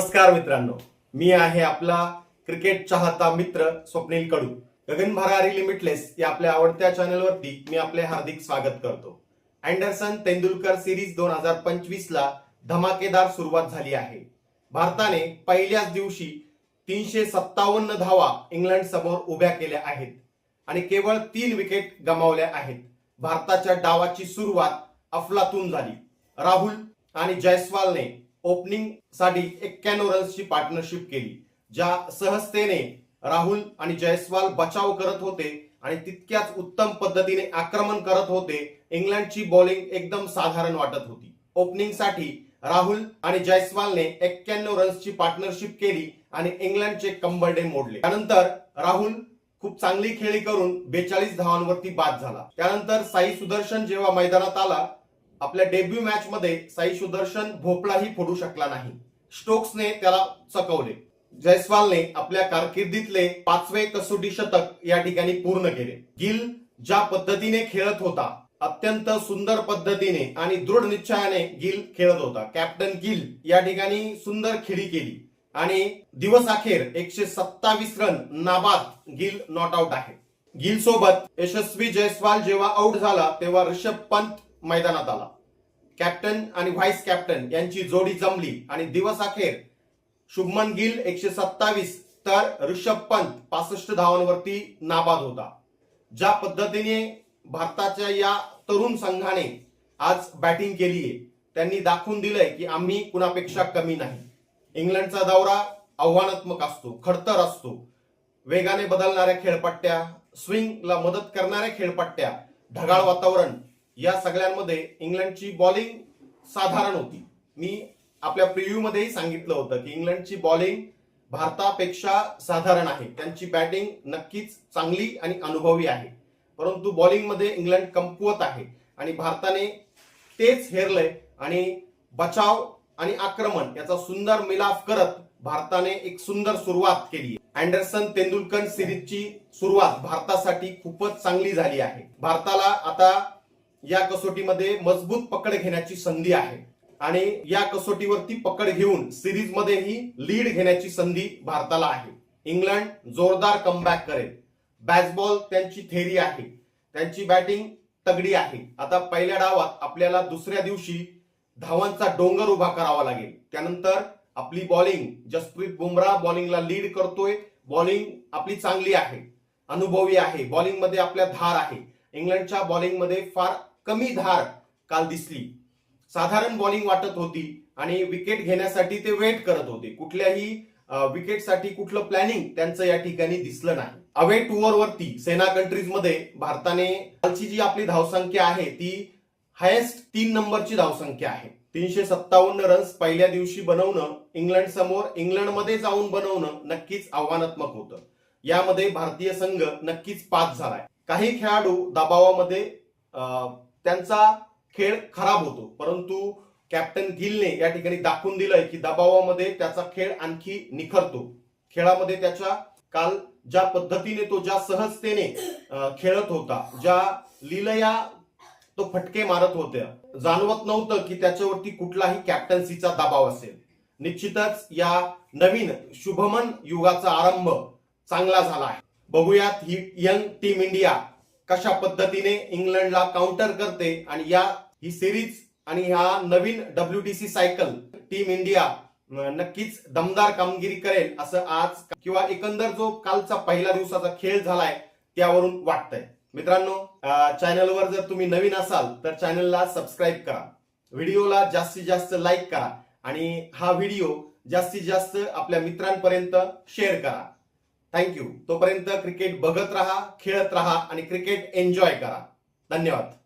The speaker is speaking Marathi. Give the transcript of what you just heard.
नमस्कार मित्रांनो. मी आहे आपला क्रिकेट चाहता मित्र स्वप्नील कडू. गगन भरारी लिमिटलेस या आपल्या आवडत्या चॅनलवरती मी आपले हार्दिक स्वागत करतो. अँडरसन तेंडुलकर सिरीज दोन हजार पंचवीस ला धमाकेदार सुरुवात झाली आहे. भारताने पहिल्याच दिवशी तीनशे सत्तावन्न धावा इंग्लंड समोर उभ्या केल्या आहेत आणि केवळ तीन विकेट गमावल्या आहेत. भारताच्या डावाची सुरुवात अफलातून झाली. राहुल आणि जयस्वालने ओपनिंगसाठी एक्क्याण्णव रन्सची पार्टनरशिप केली ज्या सहजतेने राहुल आणि जयस्वाल बचाव करत होते आणि तितक्याच उत्तम पद्धतीने आक्रमण करत होते इंग्लंडची बॉलिंग एकदम साधारण वाटत होती. ओपनिंगसाठी राहुल आणि जयस्वालने एक्क्याण्णव रन्सची पार्टनरशिप केली आणि इंग्लंडचे कंबरडे मोडले. त्यानंतर राहुल खूप चांगली खेळी करून बेचाळीस धावांवरती बाद झाला. त्यानंतर साई सुदर्शन जेव्हा मैदानात आला आपल्या डेब्यू मॅच मध्ये साई सुदर्शन भोपळाही फोडू शकला नाही. स्टोक्सने त्याला चकवले. जयस्वालने आपल्या कारकिर्दीतले पाचवे कसोटी शतक या ठिकाणी पूर्ण केले. गिल ज्या पद्धतीने खेळत होता अत्यंत सुंदर पद्धतीने आणि दृढ निश्चयाने गिल खेळत होता. कॅप्टन गिल या ठिकाणी सुंदर खेळी केली. आणि दिवस अखेर एकशे सत्तावीस रन नाबाद गिल नॉट आउट आहे. गिल सोबत यशस्वी जयस्वाल जेव्हा आउट झाला तेव्हा ऋषभ पंत मैदानात आला. कॅप्टन आणि व्हाईस कॅप्टन यांची जोडी जमली आणि दिवस अखेर शुभमन गिल एकशे सत्तावीस तर ऋषभ पंत पासष्ट धावांवरती नाबाद होता. ज्या पद्धतीने भारताच्या या तरुण संघाने आज बॅटिंग केली आहे त्यांनी दाखवून दिलंय की आम्ही कुणापेक्षा कमी नाही. इंग्लंडचा दौरा आव्हानात्मक असतो खडतर असतो. वेगाने बदलणाऱ्या खेळपट्ट्या स्विंगला मदत करणाऱ्या खेळपट्ट्या ढगाळ वातावरण या सगळ्यांमध्ये इंग्लंडची बॉलिंग साधारण होती. मी आपल्या प्रिव्ह्यू मध्येही सांगितलं होतं की इंग्लंडची बॉलिंग भारतापेक्षा साधारण आहे. त्यांची बॅटिंग नक्कीच चांगली आणि अनुभवी आहे. परंतु बॉलिंगमध्ये इंग्लंड कमकुवत आहे आणि भारताने तेच हेरलंय आणि बचाव आणि आक्रमण याचा सुंदर मिलाफ करत भारताने एक सुंदर सुरुवात केली अँडरसन तेंडुलकर सिरीजची सुरुवात भारतासाठी खूपच चांगली झाली आहे. भारताला आता या कसोटीमध्ये मजबूत पकड घेण्याची संधी आहे. आणि या कसोटीवरती पकड घेऊन सिरीज मध्येही लीड घेण्याची संधी भारताला आहे. इंग्लंड जोरदार कमबॅक करेल. बॅसबॉल त्यांची थेरी आहे. त्यांची बॅटिंग तगडी आहे. आता पहिल्या डावात आपल्याला दुसऱ्या दिवशी धावांचा डोंगर उभा करावा लागेल. त्यानंतर आपली बॉलिंग जसप्रीत बुमराह बॉलिंगला लीड करतोय. बॉलिंग आपली चांगली आहे. अनुभवी आहे. बॉलिंगमध्ये आपल्या धार आहे. इंग्लंडच्या बॉलिंगमध्ये फार कमी धार काल दिसली. साधारण बॉलिंग वाटत होती आणि विकेट घेण्यासाठी ते वेट करत होते. कुठल्याही विकेटसाठी कुठलं प्लॅनिंग त्यांचं या ठिकाणी दिसलं नाही. अवे टूअर वरती सेना कंट्रीजमध्ये भारताने कालची जी आपली धावसंख्या आहे ती हायेस्ट तीन नंबरची धावसंख्या आहे. तीनशे सत्तावन्न रन्स पहिल्या दिवशी बनवणं इंग्लंड समोर इंग्लंडमध्ये जाऊन बनवणं नक्कीच आव्हानात्मक होतं. यामध्ये भारतीय संघ नक्कीच पास झालाय. काही खेळाडू दबावामध्ये त्यांचा खेळ खराब होतो. परंतु कॅप्टन गिलने या ठिकाणी दाखवून दिलंय की दबावामध्ये त्याचा खेळ आणखी निखरतो. खेळामध्ये त्याच्या काल ज्या पद्धतीने तो ज्या सहजतेने खेळत होता ज्या लिलया तो फटके मारत होत्या जाणवत नव्हतं की त्याच्यावरती कुठलाही कॅप्टन्सीचा दबाव असेल. निश्चितच या नवीन शुभमन युगाचा आरंभ चांगला झाला आहे. बघूयात ही यंग टीम इंडिया कशा पद्धतीने इंग्लंडला काउंटर करते आणि या ही सिरीज आणि ह्या नवीन डब्ल्यूटीसी सायकल टीम इंडिया नक्कीच दमदार कामगिरी करेल असं आज किंवा एकंदर जो कालचा पहिला दिवसाचा खेळ झालाय त्यावरून वाटतंय. मित्रांनो चॅनलवर जर तुम्ही नवीन असाल तर चॅनलला सबस्क्राईब करा. व्हिडिओला जास्तीत जास्त लाईक करा आणि हा व्हिडिओ जास्तीत जास्त आपल्या मित्रांपर्यंत शेअर करा. थँक्यू तोपर्यंत क्रिकेट बघत राहा खेळत राहा आणि क्रिकेट एन्जॉय करा. धन्यवाद.